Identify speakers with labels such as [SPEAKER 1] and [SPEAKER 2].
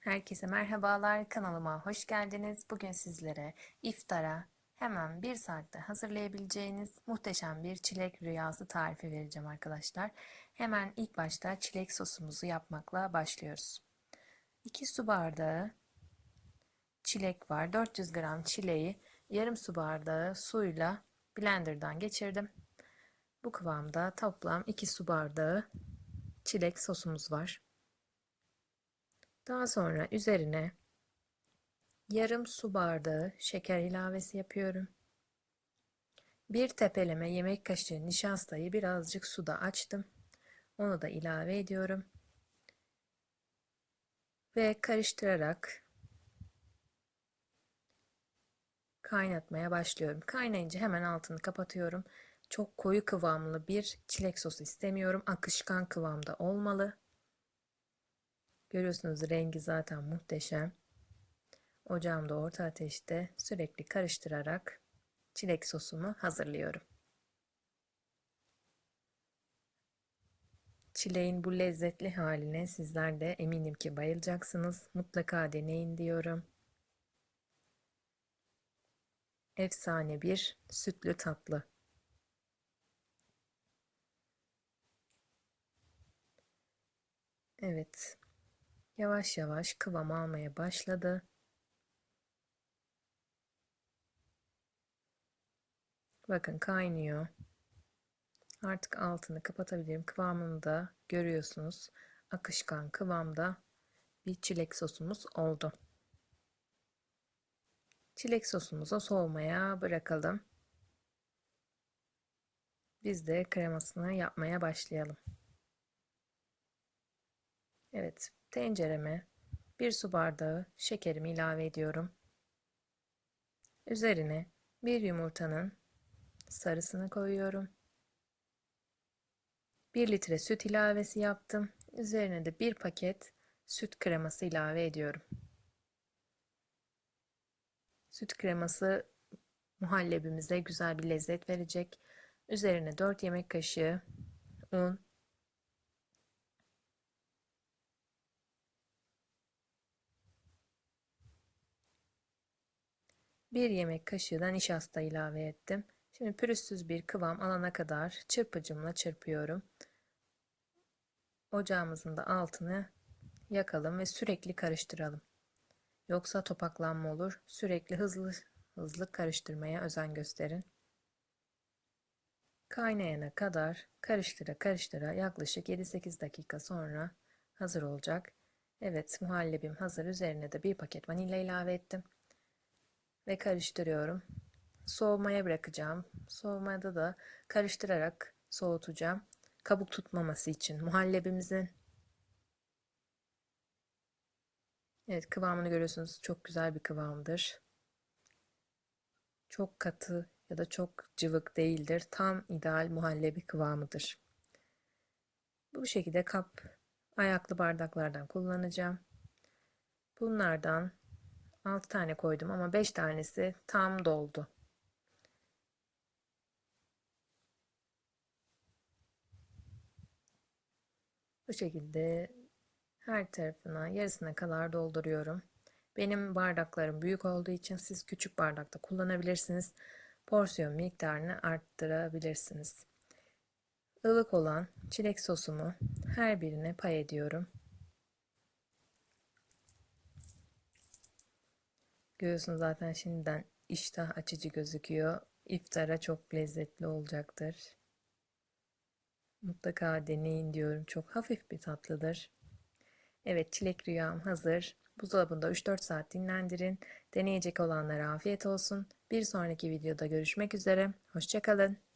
[SPEAKER 1] Herkese merhabalar, kanalıma hoş geldiniz. Bugün sizlere iftara hemen bir saatte hazırlayabileceğiniz muhteşem bir çilek rüyası tarifi vereceğim arkadaşlar. Hemen ilk başta çilek sosumuzu yapmakla başlıyoruz. 2 su bardağı çilek var. 400 gram çileği yarım su bardağı suyla blenderdan geçirdim. Bu kıvamda toplam 2 su bardağı çilek sosumuz var. Daha sonra üzerine yarım su bardağı şeker ilavesi yapıyorum. Bir tepeleme yemek kaşığı nişastayı birazcık suda açtım. Onu da ilave ediyorum. Ve karıştırarak kaynatmaya başlıyorum. Kaynayınca hemen altını kapatıyorum. Çok koyu kıvamlı bir çilek sosu istemiyorum. Akışkan kıvamda olmalı. Görüyorsunuz rengi zaten muhteşem. Ocağımda orta ateşte sürekli karıştırarak çilek sosumu hazırlıyorum. Çileğin bu lezzetli haline sizler de eminim ki bayılacaksınız. Mutlaka deneyin diyorum. Efsane bir sütlü tatlı. Evet, yavaş yavaş kıvam almaya başladı. Bakın kaynıyor. Artık altını kapatabilirim. Kıvamını da görüyorsunuz. Akışkan kıvamda bir çilek sosumuz oldu. Çilek sosumuzu soğumaya bırakalım. Biz de kremasını yapmaya başlayalım. Evet, tencereme bir su bardağı şekerimi ilave ediyorum. Üzerine bir yumurtanın sarısını koyuyorum. 1 litre süt ilavesi yaptım. Üzerine de bir paket süt kreması ilave ediyorum. Süt kreması muhallebimize güzel bir lezzet verecek. Üzerine 4 yemek kaşığı un, bir yemek kaşığı da nişasta ilave ettim. Şimdi pürüzsüz bir kıvam alana kadar çırpıcımla çırpıyorum. Ocağımızın da altını yakalım ve sürekli karıştıralım. Yoksa topaklanma olur. Sürekli hızlı hızlı karıştırmaya özen gösterin. Kaynayana kadar karıştıra karıştıra yaklaşık 7-8 dakika sonra hazır olacak. Evet muhallebim hazır. Üzerine de bir paket vanilya ilave ettim. Ve karıştırıyorum. Soğumaya bırakacağım. Soğumada da karıştırarak soğutacağım. Kabuk tutmaması için muhallebimizin Evet kıvamını görüyorsunuz. Çok güzel bir kıvamdır. Çok katı ya da çok cıvık değildir. Tam ideal muhallebi kıvamıdır. Bu şekilde kap ayaklı bardaklardan kullanacağım. Bunlardan 6 tane koydum ama 5 tanesi tam doldu. Bu şekilde her tarafına yarısına kadar dolduruyorum. Benim bardaklarım büyük olduğu için siz küçük bardakta kullanabilirsiniz. Porsiyon miktarını arttırabilirsiniz. Ilık olan çilek sosumu her birine pay ediyorum. Görüyorsunuz zaten şimdiden iştah açıcı gözüküyor. İftara çok lezzetli olacaktır. Mutlaka deneyin diyorum. Çok hafif bir tatlıdır. Evet çilek rüyam hazır. Buzdolabında 3-4 saat dinlendirin. Deneyecek olanlara afiyet olsun. Bir sonraki videoda görüşmek üzere. Hoşçakalın.